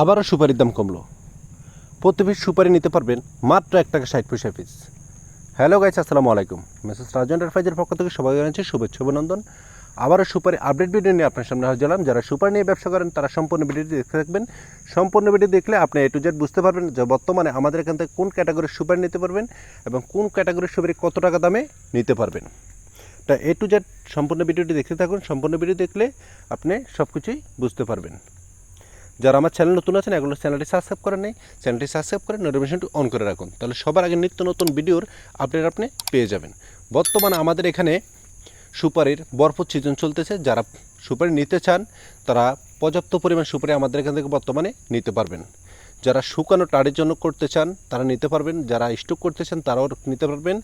আবারও সুপারির দাম কমলো। প্রতি পিস সুপারি নিতে পারবেন মাত্র এক টাকা ষাট পয়সা পিস হ্যালো গাইস আসসালামু আলাইকুম। মেসেজ রাজু এন্টারপ্রাইজের পক্ষ থেকে সবাই জানাচ্ছি শুভেচ্ছা, অভিনন্দন। আবারও সুপারি আপডেট ভিডিও নিয়ে আপনার সামনে হাজির হলাম। যারা সুপার নিয়ে ব্যবসা করেন, তারা সম্পূর্ণ ভিডিওটি দেখতে থাকবেন। সম্পূর্ণ ভিডিও দেখলে আপনি এ টু জেড বুঝতে পারবেন যে বর্তমানে আমাদের এখান থেকে কোন ক্যাটাগরির সুপারি নিতে পারবেন এবং কোন ক্যাটাগরির সুপারি কত টাকা দামে নিতে পারবেন। তা এ টু জেড সম্পূর্ণ ভিডিওটি দেখতে থাকুন। সম্পূর্ণ ভিডিও দেখলে আপনি সব কিছুই বুঝতে পারবেন। যারা আমার চ্যানেল নতুন আছেন এগুলো চ্যানেলটি সাবস্ক্রাইব করেন নেই চ্যানেলটি সাবস্ক্রাইব করে নোটিফিকেশনটি অন করে রাখুন। তাহলে সবার আগে নিত্য নতুন ভিডিওর আপডেট আপনি পেয়ে যাবেন। বর্তমানে আমাদের এখানে সুপারির বরফত সিজন চলতেছে। যারা সুপারি নিতে চান, তারা পর্যাপ্ত পরিমাণ সুপারি আমাদের এখান থেকে বর্তমানে নিতে পারবেন। যারা শুকানো টাড়ির জন্য করতে চান, তারা নিতে পারবেন। যারা স্টক করতে চান, তারাও নিতে পারবেন।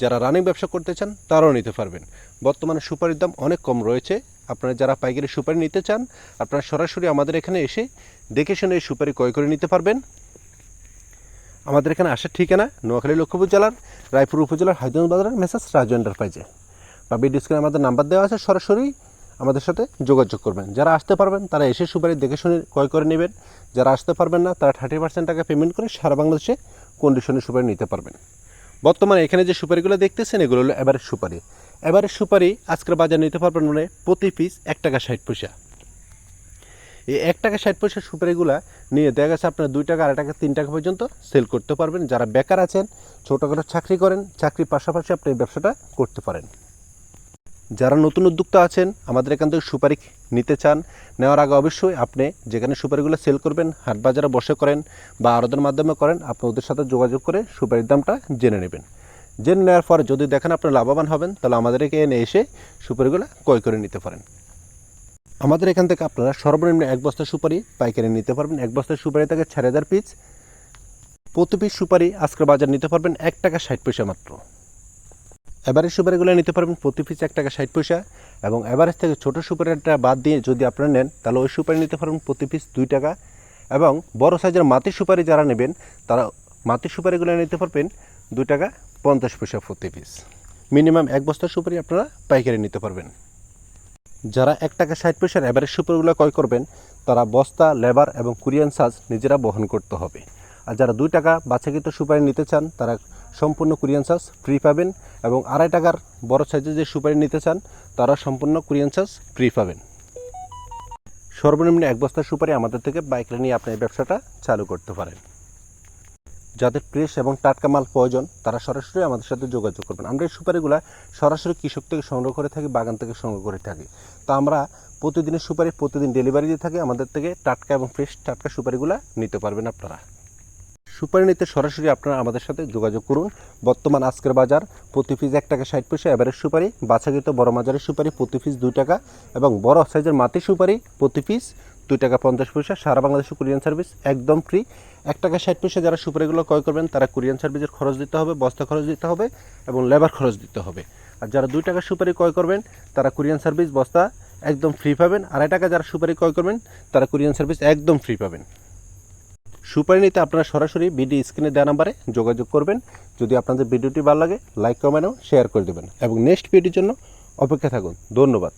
যারা রানিং ব্যবসা করতে চান, তারাও নিতে পারবেন। বর্তমানে সুপারির দাম অনেক কম রয়েছে। আপনারা যারা পাইকারি সুপারি নিতে চান, আপনারা সরাসরি আমাদের এখানে এসে দেখে শুনে সুপারি ক্রয় করে নিতে পারবেন। আমাদের এখানে আসার ঠিকানা নোয়াখালী লক্ষ্মীপুর জেলার, রায়পুর উপজেলার হায়দ্রাবাদ বাজারের মেসাজ রাজু এন্টারপ্রাইজে। বা ভিডিও স্ক্রিনে আমাদের নাম্বার দেওয়া আছে, সরাসরি আমাদের সাথে যোগাযোগ করবেন। যারা আসতে পারবেন, তারা এসে সুপারি দেখে শুনে ক্রয় করে নেবেন। যারা আসতে পারবেন না, তারা থার্টি পার্সেন্ট টাকা পেমেন্ট করে সারা বাংলাদেশে কন্ডিশনে সুপারি নিতে পারবেন। বর্তমানে এখানে যে সুপারিগুলো দেখতেছেন, এগুলো হলো এবারের সুপারি। এবারের সুপারি আজকের বাজার নিতে পারবেন মানে প্রতি পিস এক টাকা ষাট পয়সা। এই এক টাকা ষাট পয়সা সুপারিগুলো নিয়ে দেখা গেছে আপনার দুই টাকা, আড়াই টাকা, তিন টাকা পর্যন্ত সেল করতে পারবেন। যারা বেকার আছেন, ছোটোখাটো চাকরি করেন চাকরির পাশাপাশি আপনি এই ব্যবসাটা করতে পারেন। যারা নতুন উদ্যোক্তা আছেন, আমাদের এখান থেকে সুপারি নিতে চান, নেওয়ার আগে অবশ্যই আপনি যেখানে সুপারিগুলো সেল করবেন হাট বাজারে বসে করেন বা আরদের মাধ্যমে করেন আপনি ওদের সাথে যোগাযোগ করে সুপারির দামটা জেনে নেবেন। জেনে নেওয়ার পরে যদি দেখেন আপনি লাভবান হবেন, তাহলে আমাদের এখানে এসে সুপারিগুলো ক্রয় করে নিতে পারেন। আমাদের এখান থেকে আপনারা সর্বনিম্ন এক বস্তা সুপারি পাইকারি নিতে পারবেন। এক বস্তা সুপারি থেকে চার হাজার পিস, প্রতি পিস সুপারি আজকের বাজার নিতে পারবেন এক টাকা ষাট পয়সা মাত্র। এভারেজ সুপারিগুলো নিতে পারবেন প্রতি পিস এক টাকা ষাট পয়সা এবং এভারেজ থেকে ছোটো সুপারিটা বাদ দিয়ে যদি আপনারা নেন, তাহলে ওই সুপারি নিতে পারবেন প্রতি পিস দুই টাকা এবং বড় সাইজের মাটির সুপারি যারা নেবেন, তারা মাটির সুপারিগুলো নিতে পারবেন দু টাকা পঞ্চাশ পয়সা প্রতি পিস মিনিমাম এক বস্তা সুপারি আপনারা পাইকারি নিতে পারবেন। যারা এক টাকা ষাট পয়সার অ্যাভারেজ সুপারগুলো ক্রয় করবেন, তারা বস্তা লেবার এবং কুরিয়ান চার্জ নিজেরা বহন করতে হবে। আর যারা দুই টাকা বাছাকৃত সুপারি নিতে চান, তারা সম্পূর্ণ কুরিয়ান চার্জ ফ্রি পাবেন এবং আড়াই টাকার বড় সাইজের যে সুপারি নিতে চান, তারা সম্পূর্ণ কুরিয়ান চার্জ ফ্রি পাবেন। সর্বনিম্ন এক বস্তা সুপারি আমাদের থেকে বাইক নিয়ে আপনি ব্যবসাটা চালু করতে পারেন। যাদের ফ্রেশ এবং টাটকা মাল প্রয়োজন, তারা সরাসরি আমাদের সাথে যোগাযোগ করবেন। আমরা এই সুপারিগুলো সরাসরি কৃষক থেকে সংগ্রহ করে থাকি, বাগান থেকে সংগ্রহ করে থাকি। তো আমরা প্রতিদিনের সুপারি, প্রতিদিন ডেলিভারি দিয়ে থাকি, আমাদের থেকে টাটকা এবং ফ্রেশ টাটকা সুপারিগুলো নিতে পারবেন আপনারা। সুপারি নিতে সরাসরি আপনারা আমাদের সাথে যোগাযোগ করুন। বর্তমান আজকের বাজার প্রতি পিস এক টাকা ষাট পয়সা এবারের সুপারি বাছাকৃত বড় মাজারের সুপারি প্রতি পিস দুই টাকা এবং বড় সাইজের মাটির সুপারি প্রতি পিস দুই টাকা পঞ্চাশ পয়সা। সারা বাংলাদেশে কুরিয়ান সার্ভিস একদম ফ্রি এক টাকা ষাট পয়সা যারা সুপারিগুলো ক্রয় করবেন, তারা কুরিয়ান সার্ভিসের খরচ দিতে হবে, বস্তা খরচ দিতে হবে এবং লেবার খরচ দিতে হবে। আর যারা দুই টাকা সুপারি ক্রয় করবেন, তারা কুরিয়ান সার্ভিস বস্তা একদম ফ্রি পাবেন। আড়াই টাকা যারা সুপারি ক্রয় করবেন, তারা কুরিয়ান সার্ভিস একদম ফ্রি পাবেন। সুপারি নিতে আপনারা সরাসরি ভিডিও স্ক্রিনে দেওয়া নাম্বারে যোগাযোগ করবেন। যদি আপনাদের ভিডিওটি ভালো লাগে, লাইক, কমেন্ট এবং শেয়ার করে দেবেন। এবং নেক্সট ভিডিওর জন্য অপেক্ষা থাকুন। ধন্যবাদ।